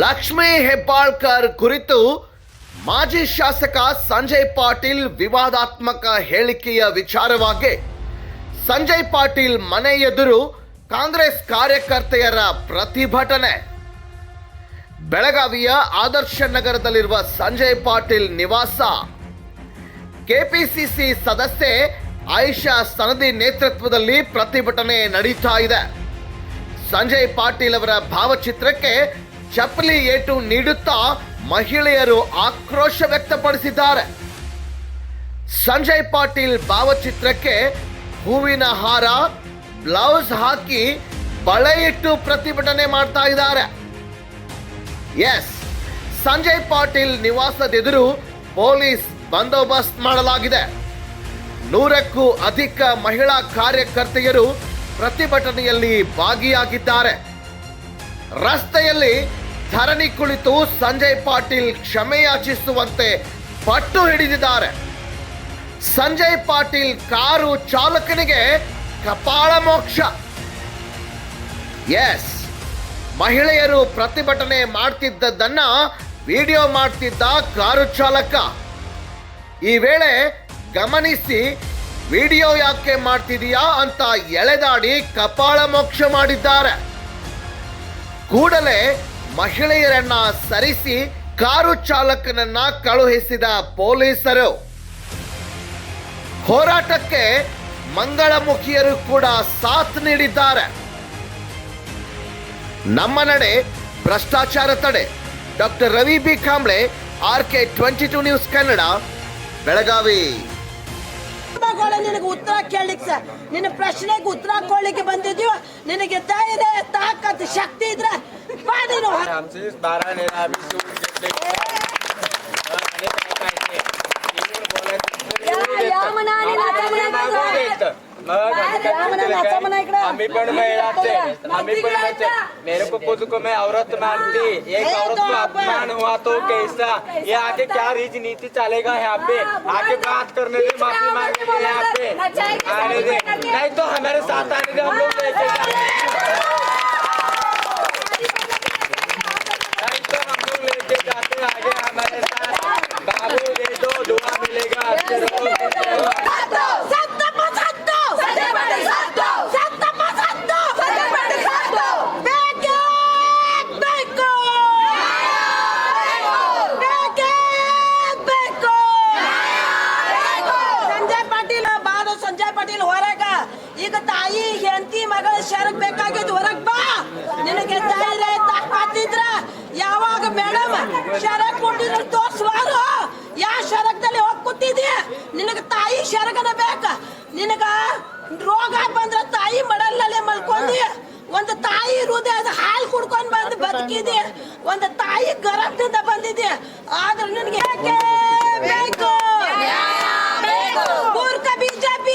ಲಕ್ಷ್ಮೀ ಹೆಬ್ಬಾಳ್ಕರ್ ಕುರಿತು ಮಾಜಿ ಶಾಸಕ ಸಂಜಯ್ ಪಾಟೀಲ್ ವಿವಾದಾತ್ಮಕ ಹೇಳಿಕೆಯ ವಿಚಾರವಾಗಿ ಸಂಜಯ್ ಪಾಟೀಲ್ ಮನೆ ಎದುರು ಕಾಂಗ್ರೆಸ್ ಕಾರ್ಯಕರ್ತೆಯರ ಪ್ರತಿಭಟನೆ. ಬೆಳಗಾವಿಯ ಆದರ್ಶ ನಗರದಲ್ಲಿರುವ ಸಂಜಯ್ ಪಾಟೀಲ್ ನಿವಾಸ. ಕೆಪಿಸಿಸಿ ಸದಸ್ಯೆ ಆಯಿಷಾ ಸನದಿ ನೇತೃತ್ವದಲ್ಲಿ ಪ್ರತಿಭಟನೆ ನಡೀತಾ ಇದೆ. ಸಂಜಯ್ ಪಾಟೀಲ್ ಅವರ ಭಾವಚಿತ್ರಕ್ಕೆ ಚಪ್ಪಲಿ ಏಟು ನೀಡುತ್ತಾ ಮಹಿಳೆಯರು ಆಕ್ರೋಶ ವ್ಯಕ್ತಪಡಿಸಿದ್ದಾರೆ. ಸಂಜಯ್ ಪಾಟೀಲ್ ಭಾವಚಿತ್ರಕ್ಕೆ ಹೂವಿನ ಹಾರ, ಬ್ಲೌಸ್ ಹಾಕಿ ಬಳೆ ಇಟ್ಟು ಪ್ರತಿಭಟನೆ ಮಾಡ್ತಾ ಇದ್ದಾರೆ. ಎಸ್, ಸಂಜಯ್ ಪಾಟೀಲ್ ನಿವಾಸದೆದುರು ಪೊಲೀಸ್ ಬಂದೋಬಸ್ತ್ ಮಾಡಲಾಗಿದೆ. ನೂರಕ್ಕೂ ಅಧಿಕ ಮಹಿಳಾ ಕಾರ್ಯಕರ್ತೆಯರು ಪ್ರತಿಭಟನೆಯಲ್ಲಿ ಭಾಗಿಯಾಗಿದ್ದಾರೆ. ರಸ್ತೆಯಲ್ಲಿ ಧರಣಿ ಕುಳಿತು ಸಂಜಯ್ ಪಾಟೀಲ್ ಕ್ಷಮೆಯಾಚಿಸುವಂತೆ ಪಟ್ಟು ಹಿಡಿದಿದ್ದಾರೆ. ಸಂಜಯ್ ಪಾಟೀಲ್ ಕಾರು ಚಾಲಕನಿಗೆ ಕಪಾಳ ಮೋಕ್ಷ. ಎಸ್, ಮಹಿಳೆಯರು ಪ್ರತಿಭಟನೆ ಮಾಡ್ತಿದ್ದದ್ದನ್ನ ವಿಡಿಯೋ ಮಾಡ್ತಿದ್ದ ಕಾರು ಚಾಲಕ. ಈ ವೇಳೆ ಗಮನಿಸಿ, ವಿಡಿಯೋ ಯಾಕೆ ಮಾಡ್ತಿದೀಯಾ ಅಂತ ಎಳೆದಾಡಿ ಕಪಾಳ ಮೋಕ್ಷ ಮಾಡಿದ್ದಾರೆ. ಕೂಡಲೇ ಮಹಿಳೆಯರನ್ನ ಸರಿಸಿ ಕಾರು ಚಾಲಕನನ್ನ ಕಳುಹಿಸಿದ ಪೊಲೀಸರು. ಹೋರಾಟಕ್ಕೆ ಮಂಗಳಮುಖಿಯರು ಕೂಡ ಸಾಥ್ ನೀಡಿದ್ದಾರೆ. ನಮ್ಮ ನಡೆ ಭ್ರಷ್ಟಾಚಾರ ತಡೆ. Doctor Ravi B Kamble, R K twenty two news Kannada, Belagavi. ನಿನಗೆ ಉತ್ತರ ಕೇಳಲಿಕ್ಕೆ ಸರ್ ನಿನ್ನ ಪ್ರಶ್ನೆಗೆ ಉತ್ತರ ಕೊಡ್ಲಿಕ್ಕೆ ಬಂದಿದ್ಯೋ ನಿನಗೆ ಧೈರ್ಯ ತಾಕತ್ ಶಕ್ತಿ ಇದ್ರೆ ಬಾ ನೀನು आमचे बारा नेला आम्ही शिवून घेतले आणि काय पाहिजे येऊन बोलायचं या- या म्हणा आणि नाचा म्हणा मागून इकडं. घ्यायचं. मग आम्ही काय या म्हणा, केलं नाचा काय? म्हणा इकडं. आम्ही पण महिलाचे माती आम्ही पण गिळायचा. बच्चे मेरे को खुद को मैं औरत मानती एक ए, औरत तो को अपन- अपमान हुआ तो कैसा ये आगे क्या राजनीति चलेगा यहाँ पे आगे बात करने दे माफी मांगने दे। नहीं तो हमारे साथ आने दे हम लोग ಈಗ ತಾಯಿ ಹೆಂಡತಿ ಮಗಳ ಶರಕ್ ಬೇಕಾಗಿದ್ದು ಹೊರಗ್ ಬಾ. ನಿನಗೆ ಧೈರ್ಯ ತಾಕಿದ್ರ ಯಾವಾಗ ಮೇಡಮ್ ಶರಕ್ ಕೊಟ್ಟಿದ್ರು ತೋರ್ಸುವಾರು. ಯಾ ಶರಕ್ದಲ್ಲಿ ಹೋಗಿ ಕೂತಿದ್ಯ ನಿನಗ ತಾಯಿ ಶರಗನ ಬೇಕ. ನಿನಗ ರೋಗ ಬಂದ್ರ ತಾಯಿ ಮಡಲಲ್ಲೇ ಮಲ್ಕೊಂಡಿ. ಒಂದು ತಾಯಿ ಹೃದಯದ ಹಾಲು ಕುಡ್ಕೊಂಡ್ ಬಂದು ಬದುಕಿದೆ ಒಂದು ತಾಯಿ ಗರಬ್ದಿಂದ ಬಂದಿದೆ ಆದ್ರೆ ನಿನಗೆ ಯಾಕೆ ಬೇಕು. ಮೂರ್ಖ ಬಿಜೆಪಿ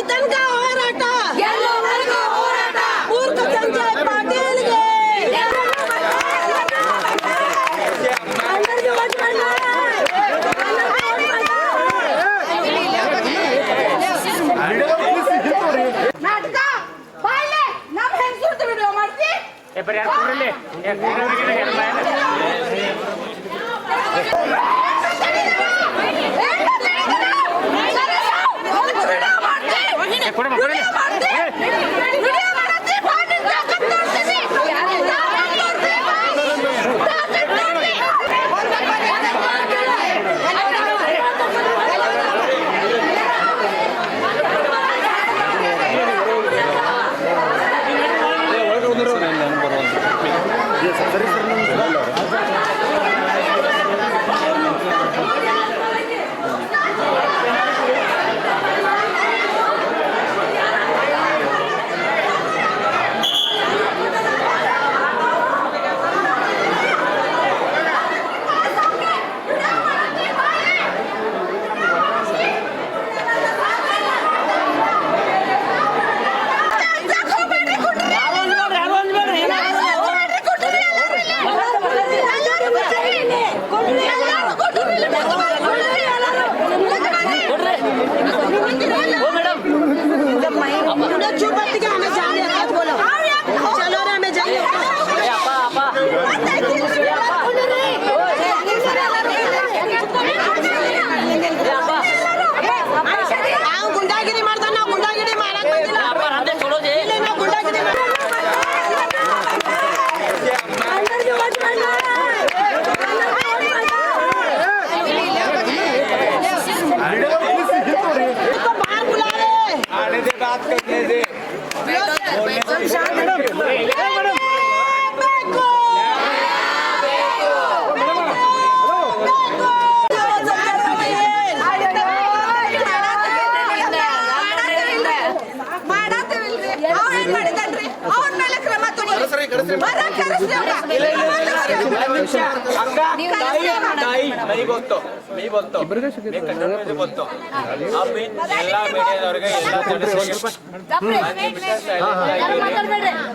ಎಲ್ಲಿ ತನಕ ಹೋರಾಟ ಮೂರ್ಖ ಸಂಜಯ್ ಪಾಟೀಲ್ಗೆ ನಾಟಕ ಬಾಯ್ಲೆ ನಮ್ ಹೆಂಗಸರ್ದು ವಿಡಿಯೋ ಮಾಡ್ತಿ ಸರಿ ಸರ್ ಮಾಡಿದನ್ರಿ ಅವ್ರ. ಮೇಲೆ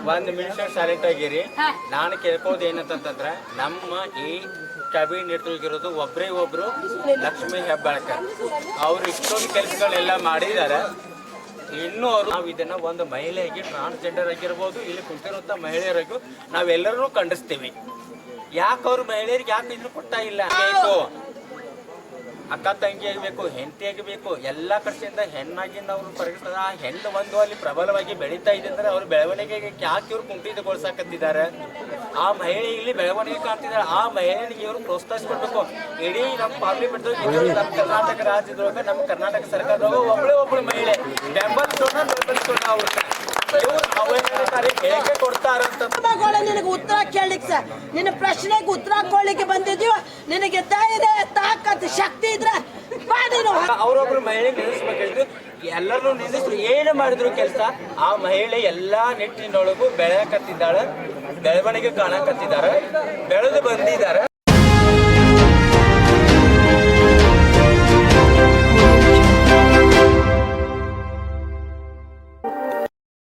ಒಂದು ಸೈಲೆಂಟ್ ಆಗಿರಿ ನಾನು ಕೇಳ್ಕೋದು ಏನಂತಂದ್ರೆ ನಮ್ಮ ಈ ಕ್ಯಾಬಿನೆಟ್ ಇರೋದು ಒಬ್ರೇ ಒಬ್ರು ಲಕ್ಷ್ಮಿ ಹೆಬ್ಬಾಳ್ಕರ್. ಅವ್ರು ಇಷ್ಟೊಂದು ಕೆಲಸಗಳೆಲ್ಲ ಮಾಡಿದ್ದಾರೆ. ಇನ್ನು ಅವರು ನಾವು ಇದನ್ನ ಒಂದು ಮಹಿಳೆಗೆ ಟ್ರಾನ್ಸ್ಜೆಂಡರ್ ಆಗಿರ್ಬೋದು, ಇಲ್ಲಿ ಕುಂತಿರುವಂತ ಮಹಿಳೆಯರಿಗೂ ನಾವೆಲ್ಲರೂ ಖಂಡಿಸ್ತೀವಿ. ಯಾಕೆ ಅವ್ರು ಮಹಿಳೆಯರಿಗೆ ಯಾಕೆ ಇನ್ನು ಕೊಡ್ತಾ ಇಲ್ಲ? ಅಕ್ಕ ತಂಗಿ ಆಗಬೇಕು, ಹೆಂಡತಿ ಆಗಬೇಕು, ಎಲ್ಲ ಕಡೆಯಿಂದ ಹೆಣ್ಣಾಗಿ ಅವ್ರು ಪರಿಗಣಿಸ್ತಾರೆ ಆ ಹೆಣ್ಣು ಒಂದು ಅಲ್ಲಿ ಪ್ರಬಲವಾಗಿ ಬೆಳೀತಾ ಇದೆ ಅಂದ್ರೆ ಅವ್ರ ಬೆಳವಣಿಗೆಗೆ ಯಾಕೆ ಇವ್ರು ಕುಂಠಿತಗೊಳಿಸಾಕತ್ತಿದ್ದಾರೆ ಆ ಮಹಿಳೆ ಇಲ್ಲಿ ಬೆಳವಣಿಗೆ ಕಾಣ್ತಿದ್ದಾರೆ ಆ ಮಹಿಳೆಗೆ ಇವರು ಪ್ರೋತ್ಸಾಹಿಸ್ಕೊಡ್ಬೇಕು. ಇಡೀ ನಮ್ಮ ಪಾರ್ಲಿಮೆಂಟ್ ನಮ್ಮ ಕರ್ನಾಟಕ ರಾಜ್ಯದೊಳಗೆ, ನಮ್ಮ ಕರ್ನಾಟಕ ಸರ್ಕಾರದೊಳಗೆ ಒಬ್ಬಳೇ ಒಬ್ಬಳು ಮಹಿಳೆ. ಬೆಂಬಲಿಸೋಣ ಬೆಂಬಲಿಸೋಣ ಅವ್ರನ್ನ ಕೊಡ್ತಾರಂತ? ಮಗಳು ನಿನಗೆ ಉತ್ತರ ಕೇಳಲಿಕ್ಕೆ ಸರ್. ನಿನ್ನ ಪ್ರಶ್ನೆಗೆ ಉತ್ತರ ಕೊಡ್ಲಿಕ್ಕೆ ಬಂದಿದ್ಯೋ ನಿನಗೆ ಧೈರ್ಯ ತಾಕತ್ ಶಕ್ತಿ ಇದ್ರೆ ಬಾ ನೀನು. ಅವರೊಬ್ರು ಮಹಿಳೆ ನಿಲ್ಲಿಸ್ಬೇಕು ಎಲ್ಲರೂ ನಿಲ್ಲಿಸಿ ಏನು ಮಾಡಿದ್ರು ಕೆಲಸ ಆ ಮಹಿಳೆ ಎಲ್ಲಾ ನಿಟ್ಟಿನೊಳಗೂ ಬೆಳೆಯಕತ್ತಿದ್ದಾಳೆ ಬೆಳವಣಿಗೆ ಕಾಣಕತ್ತಿದ್ದಾರೆ ಬೆಳೆದು ಬಂದಿದ್ದಾರೆ.